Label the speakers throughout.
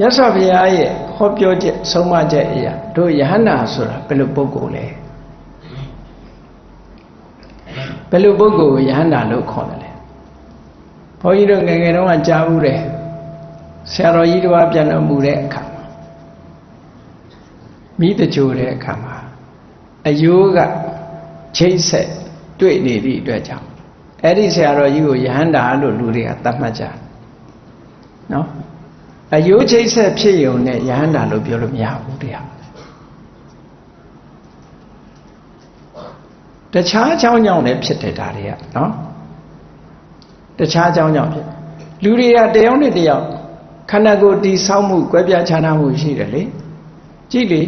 Speaker 1: မြတ်စွာဘုရားရဲ့ဟောပြောချက်ဆုံးမချက်အရာတို့ယဟန္တာဆိုတာဘယ်လိုပုဂ္ဂိုလ်လဲဘယ်လိုပုဂ္ဂိုလ်ကိုယဟန္တာလို့ခေါ်တယ်လဲဘုန်းကြီးတို့ငယ်ငယ်တုန်းကကြားဘူးတယ်ဆရာတော်ကြီးတစ်ပါးပြန်တော်မူတဲ့အခါမှာမိတကြိုတဲ့အခါမှာအယိုးကချိတ်ဆက်တွေ့နေသည့်အတွက်ကြောင့်အဲ့ဒီဆရာတော်ကြီးကိုယဟန္တာလို့လူတွေကသတ်မှတ်ကြတယ်နော် အယိုးချိတ်ဆက်ဖြစ်ယုံနဲ့ယဟန္တာလို့ပြောလို့မရဘူးတရားတခြားအကြောင်းကြောင့်လည်းဖြစ်တယ်ဒါတွေကနော်တခြားအကြောင်းကြောင့်ဖြစ်လူတွေကတယောက်နဲ့တယောက်ခန္ဓာကိုယ်တည်ဆောက်မှုကွဲပြားခြားနားမှုရှိတယ်လေကြည့်လေ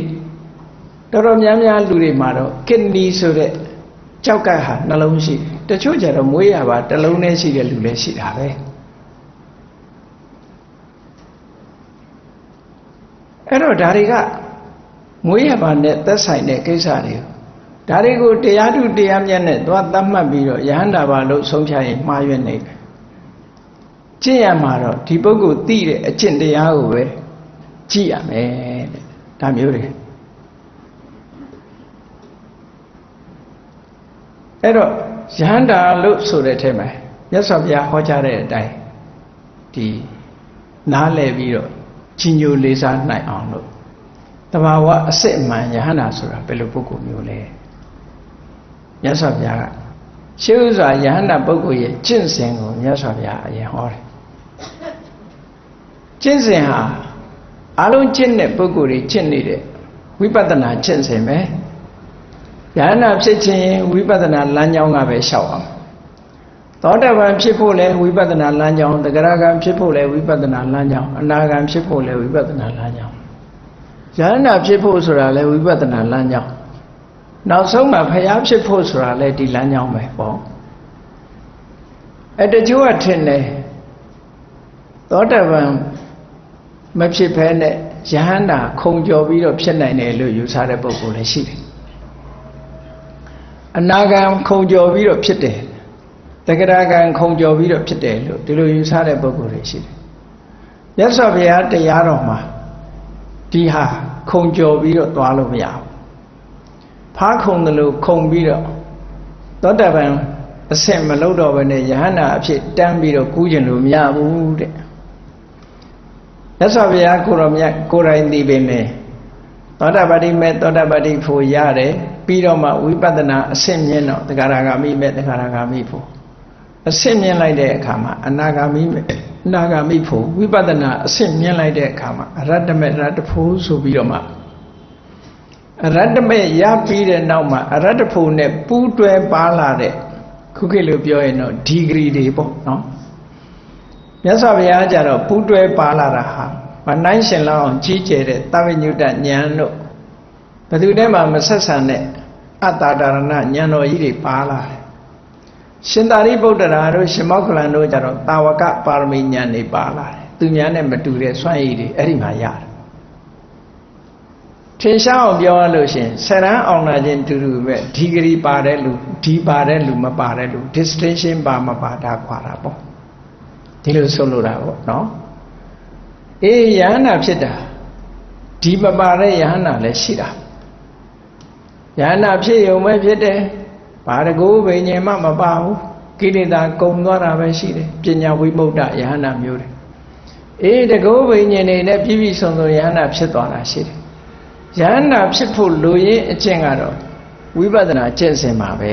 Speaker 1: တော်တော်များများလူတွေမှာတော့ကင်နီဆိုတဲ့ကြောက်ကတ်ဟာနှလုံးရှိတယ်တချို့ကျတော့မွေးရပါတစ်လုံးနဲ့ရှိတဲ့လူလည်းရှိတာပဲ အဲ့တော့ဒါတွေကမွေးရပါနဲ့သက်ဆိုင်တဲ့ကိစ္စတွေဒါတွေကိုတရားထုတရားမြတ်နဲ့သွားသတ်မှတ်ပြီးတော့ယဟန္တာပါလို့ဆုံးဖြတ်ရင်မှားရွက်နေတယ်ကျင့်ရမှာတော့ဒီပုဂ္ဂိုလ်သိတဲ့အကျင့်တရားကိုပဲကြည့်ရမယ်တဲ့ဒါမျိုးတွေအဲ့တော့ယဟန္တာလို့ဆိုတဲ့အထက်မှာမြတ်စွာဘုရားဟောကြားတဲ့အတိုင်းဒီနားလည်ပြီးတော့ ကြီးညိုလေးစားနိုင်အောင်လို့တဘာဝအစစ်အမှန်ယဟန္တာဆိုတာဘယ်လိုပုဂ္ဂိုလ်မျိုးလဲမြတ်စွာဘုရားကရှေးဥစွာယဟန္တာပုဂ္ဂိုလ်ရဲ့ကျင့်စဉ်ကိုမြတ်စွာဘုရားအရင်ဟောတယ်ကျင့်စဉ်ဟာအလုံးကျင့်တဲ့ပုဂ္ဂိုလ်တွေကျင့်နေတဲ့ဝိပဿနာကျင့်စဉ်ပဲယဟန္တာဖြစ်ခြင်းဝိပဿနာလမ်းကြောင်းကပဲလျှောက်အောင် သောတာပန်ဖြစ်ဖို့လဲဝိပဿနာလမ်းကြောင်းတဂရကံဖြစ်ဖို့လဲဝိပဿနာလမ်းကြောင်းအနာဂံဖြစ်ဖို့လဲဝိပဿနာလမ်းကြောင်းယဟန္တာဖြစ်ဖို့ဆိုတာလဲဝိပဿနာလမ်းကြောင်းနောက်ဆုံးမှာဖျားဖြစ်ဖို့ဆိုတာလဲဒီလမ်းကြောင်းပဲပေါ့အဲတချို့ကထင်တယ်သောတာပန်မဖြစ်ဘဲနဲ့ယဟန္တာခုံကျော်ပြီးတော့ဖြစ်နိုင်တယ်လို့ယူဆတဲ့ပုဂ္ဂိုလ်လည်းရှိတယ်အနာဂံခုံကျော်ပြီးတော့ဖြစ်တယ် တက္ကရာကံခုံကျော်ပြီးတော့ဖြစ်တယ်လို့ဒီလိုယူဆတဲ့ပုဂ္ဂိုလ်တွေရှိတယ်မြတ်စွာဘုရားတရားတော်မှာဒီဟာခုံကျော်ပြီးတော့သွားလို့မရဘူးဖားခုံတယ်လို့ခုံပြီးတော့သောတာပန်အဆင့်မလုပ်တော့ဘဲနဲ့ယဟန္တာအဖြစ်တန်းပြီးတော့ကူးကျင်လို့မရဘူးတဲ့မြတ်စွာဘုရားကိုရောမြတ်ကိုယ်တိုင်သိပေမဲ့သောတာပတိမဲ့သောတာပတိဖို့ရတယ်ပြီးတော့မှဝိပဿနာအဆင့်မြင့်တော့တဂရဂါမိမဲ့တဂရဂါမိဖို့ အဆင့်မြင့်လိုက်တဲ့အခါမှာအနာဂါမိမဲ့အနာဂါမိဖို့ဝိပဿနာအဆင့်မြင့်လိုက်တဲ့အခါမှာအရတ္တမဲ့ရတ္တဖို့ဆိုပြီးတော့မှအရတ္တမဲ့ရပြီးတဲ့နောက်မှာအရတ္တဖို့နဲ့ပူးတွဲပါလာတဲ့ခုခေတ်လိုပြောရင်တော့ဒီဂရီတွေပေါ့နော်မြတ်စွာဘုရားကြတော့ပူးတွဲပါလာတာဟာမနိုင်ရှင်လောက်အောင်ကြီးကျယ်တဲ့သဗ္ဗညုတဉာဏ်တို့ဘယ်သူတည်းမှမဆက်ဆံတဲ့အတ္တဒါရဏဉာဏ်တော်ကြီးတွေပါလာတယ် ရှင်သာရိပုတ္တရာတို့ရှင်မောက္ခလန်တို့ကြတော့တာဝကပါရမီဉာဏ်တွေပါလာတယ်သူများနဲ့မတူတဲ့စွမ်းရည်တွေအဲ့ဒီမှာရတယ်ထင်ရှားအောင်ပြောရလို့ရှင်ဆရန်အောင်လာခြင်းတူတူပဲဒီဂရီပါတဲ့လူဒီပါတဲ့လူမပါတဲ့လူ distinction ပါမပါတာခွာတာပေါ့ဒီလိုဆိုလိုတာပေါ့နော်အေးယဟန္တာဖြစ်တာဒီမပါတဲ့ယဟန္တာလည်းရှိတာယဟန္တာဖြစ်ရုံပဲဖြစ်တယ် ဘာတကူဘိညာဉ်မှမပါဘူးကိလေသာကုံသွားတာပဲရှိတယ်ပညာဝိမု ക്ത ယဟန္တာမျိုးတယ်အေးတကူဘိညာဉ်နေနဲ့ပြည့်ပြည့်စုံစုံယဟန္တာဖြစ်သွားတာရှိတယ်ယဟန္တာဖြစ်ဖို့လိုရင်းအကျင့်ကတော့ဝိပဿနာကျင့်စဉ်ပါပဲ